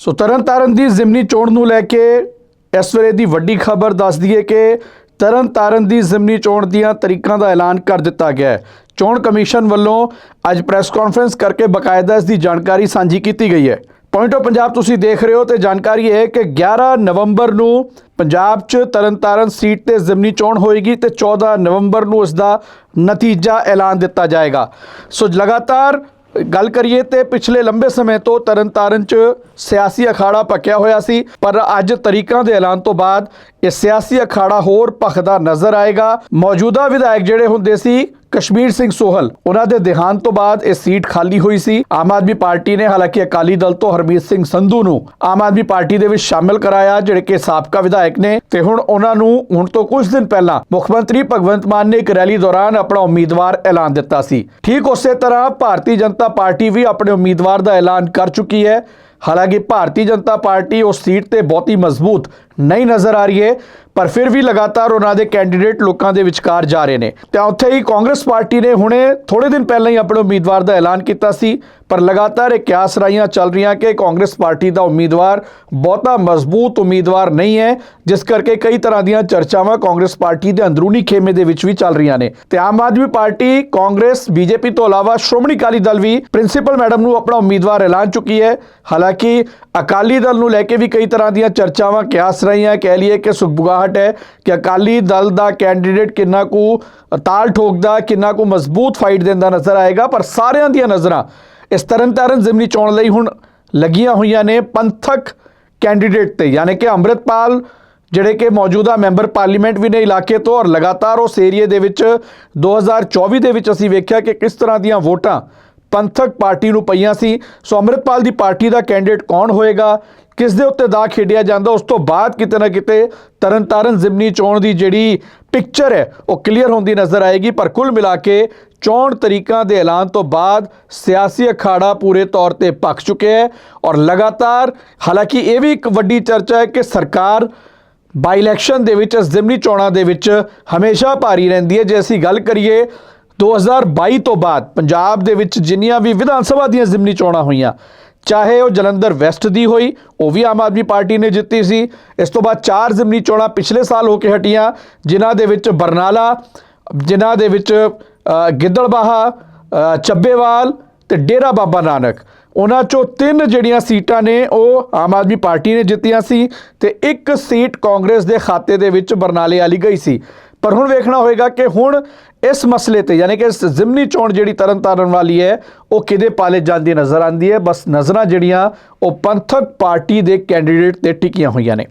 ਸੋ ਤਰਨਤਾਰਨ ਦੀ ਜ਼ਿਮਨੀ ਚੋਣ ਨੂੰ ਲੈ ਕੇ ਇਸ ਵੇਲੇ ਦੀ ਵੱਡੀ ਖਬਰ ਦੱਸ ਦਈਏ ਕਿ ਤਰਨਤਾਰਨ ਦੀ ਜ਼ਿਮਨੀ ਚੋਣ ਦੀਆਂ ਤਰੀਕਾਂ ਦਾ ਐਲਾਨ ਕਰ ਦਿੱਤਾ ਗਿਆ ਹੈ। ਚੋਣ ਕਮਿਸ਼ਨ ਵੱਲੋਂ ਅੱਜ ਪ੍ਰੈਸ ਕਾਨਫਰੰਸ ਕਰਕੇ ਬਕਾਇਦਾ ਇਸ ਦੀ ਜਾਣਕਾਰੀ ਸਾਂਝੀ ਕੀਤੀ ਗਈ ਹੈ। ਪੁਆਇੰਟ ਆਫ ਪੰਜਾਬ ਤੁਸੀਂ ਦੇਖ ਰਹੇ ਹੋ ਤੇ ਜਾਣਕਾਰੀ ਇਹ ਹੈ ਕਿ 11 ਨਵੰਬਰ ਨੂੰ ਪੰਜਾਬ 'ਚ ਤਰਨਤਾਰਨ ਸੀਟ ਤੇ ਜ਼ਿਮਨੀ ਚੋਣ ਹੋਏਗੀ ਤੇ 14 ਨਵੰਬਰ ਨੂੰ ਇਸ ਦਾ ਨਤੀਜਾ ਐਲਾਨ ਦਿੱਤਾ ਜਾਏਗਾ। ਸੋ ਲਗਾਤਾਰ ਗੱਲ ਕਰੀਏ ਤੇ ਪਿਛਲੇ ਲੰਬੇ ਸਮੇਂ ਤੋਂ ਤਰਨਤਾਰਨ 'ਚ ਸਿਆਸੀ ਅਖਾੜਾ ਪੱਕਿਆ ਹੋਇਆ ਸੀ, ਪਰ ਅੱਜ ਤਰੀਕਾਂ ਦੇ ਐਲਾਨ ਤੋਂ ਬਾਅਦ ਇਹ ਸਿਆਸੀ ਅਖਾੜਾ ਹੋਰ ਭਖਦਾ ਨਜ਼ਰ ਆਏਗਾ। ਮੌਜੂਦਾ ਵਿਧਾਇਕ ਜਿਹੜੇ ਹੁੰਦੇ ਸੀ ਕਸ਼ਮੀਰ ਸਿੰਘ ਸੋਹਲ, ਉਹਨਾਂ ਦੇ ਦੇਹਾਂਤ ਤੋਂ ਬਾਅਦ ਇਹ ਸੀਟ ਖਾਲੀ ਹੋਈ ਸੀ। ਆਮ ਆਦਮੀ ਪਾਰਟੀ ਨੇ ਹਾਲਾਂਕਿ ਅਕਾਲੀ ਦਲ ਤੋਂ ਹਰਮੀਤ ਸਿੰਘ ਸੰਧੂ ਨੂੰ ਆਮ ਆਦਮੀ ਪਾਰਟੀ ਦੇ ਵਿੱਚ ਸ਼ਾਮਿਲ ਕਰਾਇਆ, ਜਿਹੜੇ ਕਿ ਸਾਬਕਾ ਵਿਧਾਇਕ ਨੇ ਤੇ ਹੁਣ ਉਹਨਾਂ ਨੂੰ ਹੁਣ ਤੋਂ ਕੁਝ ਦਿਨ ਪਹਿਲਾਂ ਮੁੱਖ ਮੰਤਰੀ ਭਗਵੰਤ ਮਾਨ ਨੇ ਇੱਕ ਰੈਲੀ ਦੌਰਾਨ ਆਪਣਾ ਉਮੀਦਵਾਰ ਐਲਾਨ ਦਿੱਤਾ ਸੀ। ਠੀਕ ਉਸੇ ਤਰ੍ਹਾਂ ਭਾਰਤੀ ਜਨਤਾ ਪਾਰਟੀ ਵੀ ਆਪਣੇ ਉਮੀਦਵਾਰ ਦਾ ਐਲਾਨ ਕਰ ਚੁੱਕੀ ਹੈ। ਹਾਲਾਂਕਿ ਭਾਰਤੀ ਜਨਤਾ ਪਾਰਟੀ ਉਸ ਸੀਟ ਤੇ ਬਹੁਤੀ ਮਜ਼ਬੂਤ ਨਹੀਂ ਨਜ਼ਰ ਆ ਰਹੀ ਹੈ, ਪਰ ਫਿਰ ਵੀ ਲਗਾਤਾਰ ਉਹਨਾਂ ਦੇ ਕੈਂਡੀਡੇਟ ਲੋਕਾਂ ਦੇ ਵਿਚਕਾਰ ਜਾ ਰਹੇ ਨੇ। ਤਾਂ ਉੱਥੇ ਹੀ ਕਾਂਗਰਸ ਪਾਰਟੀ ਨੇ ਹੁਣੇ ਥੋੜੇ ਦਿਨ ਪਹਿਲਾਂ ਹੀ ਆਪਣੇ ਉਮੀਦਵਾਰ ਦਾ ਐਲਾਨ ਕੀਤਾ ਸੀ। ਪਰ ਲਗਾਤਾਰ ਇਹ ਕਿਆਸ ਰਾਈਆਂ ਚੱਲ ਰਹੀਆਂ ਕਿ ਕਾਂਗਰਸ ਪਾਰਟੀ ਦਾ ਉਮੀਦਵਾਰ ਬਹੁਤਾ ਮਜ਼ਬੂਤ ਉਮੀਦਵਾਰ ਨਹੀਂ ਹੈ, ਜਿਸ ਕਰਕੇ ਕਈ ਤਰ੍ਹਾਂ ਦੀਆਂ ਚਰਚਾਵਾਂ ਕਾਂਗਰਸ ਪਾਰਟੀ ਦੇ ਅੰਦਰੂਨੀ ਖੇਮੇ ਦੇ ਵਿੱਚ ਵੀ ਚੱਲ ਰਹੀਆਂ ਨੇ। ਤੇ Aam Aadmi party, Congress, BJP ਤੋਂ ਇਲਾਵਾ ਸ਼੍ਰੋਮਣੀ ਅਕਾਲੀ ਦਲ ਵੀ ਪ੍ਰਿੰਸੀਪਲ ਮੈਡਮ ਨੂੰ ਆਪਣਾ ਉਮੀਦਵਾਰ ਐਲਾਨ ਚੁੱਕੀ ਹੈ। ਹਾਲਾਂਕਿ ਅਕਾਲੀ ਦਲ ਨੂੰ ਲੈ ਕੇ ਵੀ ਕਈ ਤਰ੍ਹਾਂ ਦੀਆਂ ਚਰਚਾਵਾਂ ਕਿਆਸ ਰਹੀਆਂ, ਕਹਿ ਲਈਏ ਕਿ ਸੁਖਬੁਗਾਹਟ ਹੈ ਕਿ ਅਕਾਲੀ ਦਲ ਦਾ ਕੈਂਡੀਡੇਟ ਕਿੰਨਾ ਕੁ ਤਾਲ ਠੋਕਦਾ, ਕਿੰਨਾ ਕੁ ਮਜ਼ਬੂਤ ਫਾਈਟ ਦਿੰਦਾ ਨਜ਼ਰ ਆਏਗਾ, ਪਰ ਸਾਰਿਆਂ ਦੀਆਂ ਨਜ਼ਰਾਂ ਇਸ ਤਰਨਤਾਰਨ ਜ਼ਿਮਨੀ ਚੋਣ ਲਈ ਹੁਣ ਲੱਗੀਆਂ ਹੋਈਆਂ ਨੇ ਪੰਥਕ ਕੈਂਡੀਡੇਟ ਤੇ, ਯਾਨੀ ਕਿ ਅੰਮ੍ਰਿਤਪਾਲ, ਜਿਹੜੇ ਕਿ ਮੌਜੂਦਾ ਮੈਂਬਰ ਪਾਰਲੀਮੈਂਟ ਵੀ ਨੇ ਇਲਾਕੇ ਤੋਂ, ਔਰ ਲਗਾਤਾਰ ਉਸ ਏਰੀਏ ਦੇ ਵਿੱਚ 2024 ਦੇ ਵਿੱਚ ਅਸੀਂ ਵੇਖਿਆ ਕਿ ਕਿਸ ਤਰ੍ਹਾਂ ਦੀਆਂ ਵੋਟਾਂ ਪੰਥਕ ਪਾਰਟੀ ਨੂੰ ਪਈਆਂ ਸੀ। ਸੋ ਅੰਮ੍ਰਿਤਪਾਲ ਦੀ ਪਾਰਟੀ ਦਾ ਕੈਂਡੀਡੇਟ ਕੌਣ ਹੋਏਗਾ? ਕਿਸ ਦੇ ਉੱਤੇ ਦਾ ਖੇਡਿਆ ਜਾਂਦਾ, ਉਸ ਤੋਂ ਬਾਅਦ ਕਿਤੇ ਨਾ ਕਿਤੇ ਤਰਨਤਾਰਨ ਜ਼ਿਮਨੀ ਚੋਣ ਦੀ ਜਿਹੜੀ ਪਿਕਚਰ ਹੈ, ਉਹ ਕਲੀਅਰ ਹੁੰਦੀ ਨਜ਼ਰ ਆਏਗੀ। ਪਰ ਕੁੱਲ ਮਿਲਾ ਕੇ ਚੋਣ ਤਰੀਕਾਂ ਦੇ ਐਲਾਨ ਤੋਂ ਬਾਅਦ ਸਿਆਸੀ ਅਖਾੜਾ ਪੂਰੇ ਤੌਰ ਤੇ ਪੱਕ ਚੁੱਕਿਆ ਹੈ ਔਰ ਲਗਾਤਾਰ, ਹਾਲਾਂਕਿ ਇਹ ਵੀ ਇੱਕ ਵੱਡੀ ਚਰਚਾ ਹੈ ਕਿ ਸਰਕਾਰ ਬਾਈ ਇਲੈਕਸ਼ਨ ਦੇ ਵਿੱਚ, ਜ਼ਿਮਨੀ ਚੋਣਾਂ ਦੇ ਵਿੱਚ ਹਮੇਸ਼ਾ ਭਾਰੀ ਰਹਿੰਦੀ ਹੈ। ਜੇ ਅਸੀਂ ਗੱਲ ਕਰੀਏ 2022 ਤੋਂ ਬਾਅਦ ਪੰਜਾਬ ਦੇ ਵਿੱਚ ਜਿੰਨੀਆਂ ਵੀ ਵਿਧਾਨ ਸਭਾ ਦੀਆਂ ਜ਼ਿਮਨੀ ਚੋਣਾਂ ਹੋਈਆਂ ਚਾਹੇ ਉਹ ਜਲੰਧਰ ਵੈਸਟ ਦੀ ਹੋਈ ਉਹ ਵੀ ਆਮ ਆਦਮੀ ਪਾਰਟੀ ਨੇ ਜਿੱਤੀ ਸੀ। ਇਸ ਤੋਂ ਬਾਅਦ ਚਾਰ ਜ਼ਿਮਨੀ ਚੋਣਾਂ ਪਿਛਲੇ ਸਾਲ ਹੋ ਕੇ ਹਟੀਆਂ ਜਿਨ੍ਹਾਂ ਦੇ ਵਿੱਚ ਬਰਨਾਲਾ ਜਿਨ੍ਹਾਂ ਦੇ ਵਿੱਚ ਅ, ਗਿੱਦੜਬਾਹਾ ਚੱਬੇਵਾਲ ਤੇ ਡੇਰਾ ਬਾਬਾ ਨਾਨਕ। ਉਹਨਾਂ ਚੋਂ ਤਿੰਨ ਜਿਹੜੀਆਂ ਸੀਟਾਂ ਨੇ ਉਹ ਆਮ ਆਦਮੀ ਪਾਰਟੀ ਨੇ ਜਿੱਤੀਆਂ ਸੀ ਤੇ ਇੱਕ ਸੀਟ ਕਾਂਗਰਸ ਦੇ ਖਾਤੇ ਦੇ ਵਿੱਚ ਬਰਨਾਲੇ ਵਾਲੀ ਗਈ ਸੀ। ਪਰ ਹੁਣ ਵੇਖਣਾ ਹੋਏਗਾ ਕਿ ਹੁਣ ਇਸ ਮਸਲੇ ਤੇ, ਯਾਨੀ ਕਿ ਇਸ ਜ਼ਿਮਨੀ ਚੋਣ ਜਿਹੜੀ ਤਰਨਤਾਰਨ ਵਾਲੀ ਹੈ, ਉਹ ਕਿਹਦੇ ਪਾਲੇ ਜਾਂਦੀ ਨਜ਼ਰ ਆਂਦੀ ਹੈ? ਬਸ ਨਜ਼ਰਾਂ ਜਿਹੜੀਆਂ, ਉਹ ਪੰਥਕ ਪਾਰਟੀ ਦੇ ਕੈਂਡੀਡੇਟ ਤੇ ਟਿਕੀਆਂ ਹੋਈਆਂ ਨੇ।